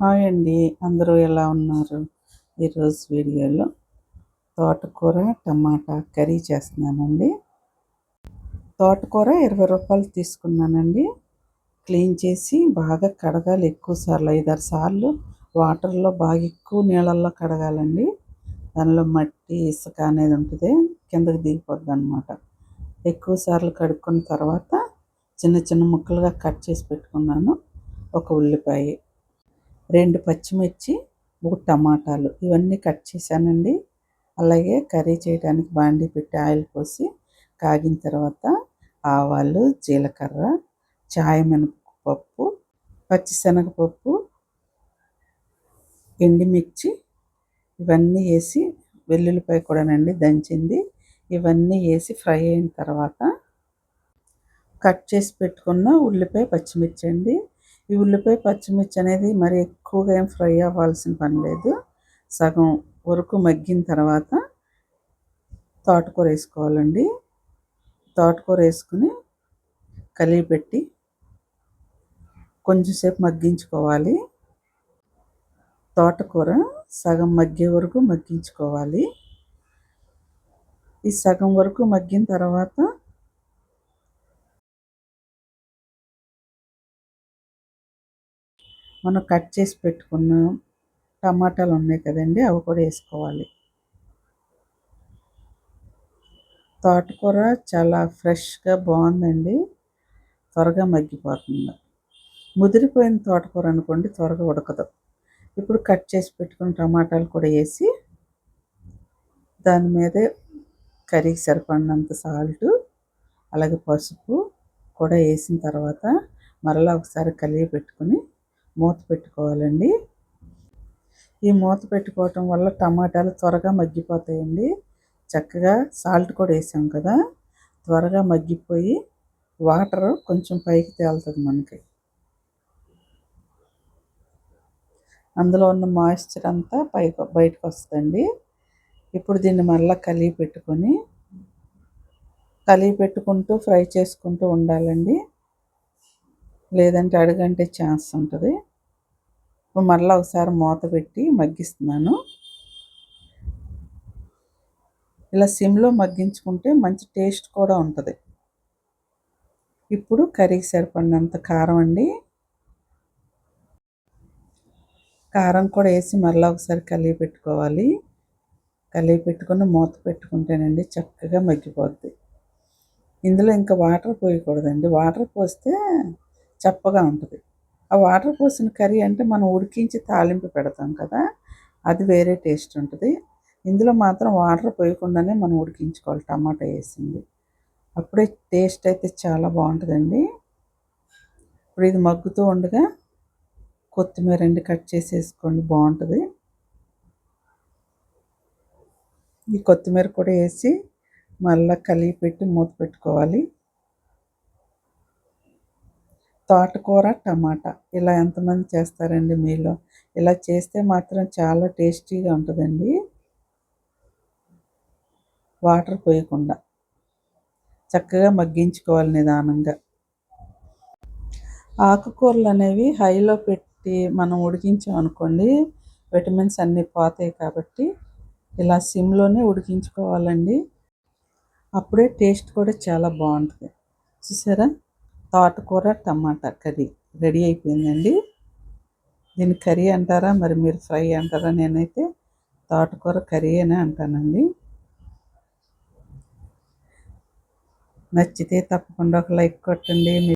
Hi అండి. అందరూ ఎలా ఉన్నారు? ఈరోజు వీడియోలో తోటకూర టమాటా కర్రీ చేస్తున్నానండి. తోటకూర ఇరవై రూపాయలు తీసుకున్నానండి. క్లీన్ చేసి బాగా కడగాలి. ఎక్కువ సార్లు ఐదారు సార్లు వాటర్లో బాగా ఎక్కువ నీళ్ళల్లో కడగాలండి. దానిలో మట్టి ఇసుక అనేది ఉంటుంది. కిందకి దిగిపోద్ది అనమాట ఎక్కువ సార్లు కడుక్కున్న తర్వాత చిన్న చిన్న ముక్కలుగా కట్ చేసి పెట్టుకున్నాను. ఒక ఉల్లిపాయ రెండు పచ్చిమిర్చి మూడు టమాటాలు. ఇవన్నీ కట్ చేశానండి. అలాగే కర్రీ చేయడానికి బాండి పెట్టి ఆయిల్ పోసి కాగిన తర్వాత ఆవాలు జీలకర్ర చాయ మినపప్పు పచ్చిశనగపప్పు ఎండిమిర్చి ఇవన్నీ వేసి వెల్లుల్లిపాయ కూడానండి దంచింది. ఇవన్నీ వేసి ఫ్రై అయిన తర్వాత కట్ చేసి పెట్టుకున్న ఉల్లిపాయ పచ్చిమిర్చి అండి ఈ ఉల్లిపాయ పచ్చిమిర్చి అనేది మరి ఎక్కువగా ఏం ఫ్రై అవ్వాల్సిన పని లేదు. సగం వరకు మగ్గిన తర్వాత తోటకూర వేసుకోవాలండి. తోటకూర వేసుకుని కలిగి పెట్టి కొంచెంసేపు మగ్గించుకోవాలి. తోటకూర సగం మగ్గే వరకు మగ్గించుకోవాలి. ఈ సగం వరకు మగ్గిన తర్వాత మనం కట్ చేసి పెట్టుకున్న టమాటాలు ఉన్నాయి కదండి అవి కూడా వేసుకోవాలి. తోటకూర చాలా ఫ్రెష్గా బాగుందండి. త్వరగా మగ్గిపోతుంది. ముదిరిపోయిన తోటకూర అనుకోండి త్వరగా ఉడకదు. ఇప్పుడు కట్ చేసి పెట్టుకున్న టమాటాలు కూడా వేసి దాని మీదే కర్రీకి సరిపడినంత సాల్ట్ అలాగే పసుపు కూడా వేసిన తర్వాత మరలా ఒకసారి కలిగి పెట్టుకుని మూత పెట్టుకోవాలండి. ఈ మూత పెట్టుకోవటం వల్ల టమాటాలు త్వరగా మగ్గిపోతాయండి. చక్కగా సాల్ట్ కూడా వేసాం కదా త్వరగా మగ్గిపోయి వాటర్ కొంచెం పైకి తేలుతుంది మనకి. అందులో ఉన్న మాయిశ్చర్ అంతా పైకి బయటకు వస్తుందండి. ఇప్పుడు దీన్ని మళ్ళీ కలిగి పెట్టుకొని కలిగి పెట్టుకుంటూ ఫ్రై చేసుకుంటూ ఉండాలండి. లేదంటే అడుగంటే ఛాన్స్ ఉంటుంది. మళ్ళీ ఒకసారి మూత పెట్టి మగ్గిస్తున్నాను. ఇలా సిమ్లో మగ్గించుకుంటే మంచి టేస్ట్ కూడా ఉంటుంది. ఇప్పుడు కర్రీకి సరిపడినంత కారం అండి. కారం కూడా వేసి మళ్ళీ ఒకసారి కలిగి పెట్టుకోవాలి. కలిగి పెట్టుకుని మూత పెట్టుకుంటేనండి చక్కగా మగ్గిపోద్ది. ఇందులో ఇంకా వాటర్ పోయకూడదండి. వాటర్ పోస్తే చప్పగా ఉంటుంది. ఆ వాటర్ పోసిన కర్రీ అంటే మనం ఉడికించి తాలింపు పెడతాం కదా అది వేరే టేస్ట్ ఉంటుంది. ఇందులో మాత్రం వాటర్ పోయకుండానే మనం ఉడికించుకోవాలి టమాటా వేసింది. అప్పుడే టేస్ట్ అయితే చాలా బాగుంటుందండి. ఇప్పుడు ఇది మగ్గుతూ ఉండగా కొత్తిమీర అండి కట్ చేసేసుకోండి బాగుంటుంది. ఈ కొత్తిమీర కూడా వేసి మళ్ళీ కలిగి పెట్టి మూత పెట్టుకోవాలి. తోటకూర టమాటా. ఇలా ఎంతమంది చేస్తారండి మీలో? ఇలా చేస్తే మాత్రం చాలా టేస్టీగా ఉంటుందండి. వాటర్ పోయకుండా. చక్కగా మగ్గించుకోవాలి నిదానంగా. ఆకుకూరలు అనేవి హైలో పెట్టి మనం ఉడికించామనుకోండి విటమిన్స్ అన్నీ పోతాయి కాబట్టి ఇలా సిమ్లోనే ఉడికించుకోవాలండి. అప్పుడే టేస్ట్ కూడా చాలా బాగుంటుంది. చూసారా? తోటకూర టమాటా కర్రీ రెడీ అయిపోయిందండి. దీన్ని కర్రీ అంటారా? మరి మీరు ఫ్రై అంటారా? నేనైతే తోటకూర కర్రీ అనే అంటానండి. నచ్చితే తప్పకుండా ఒక లైక్ కొట్టండి.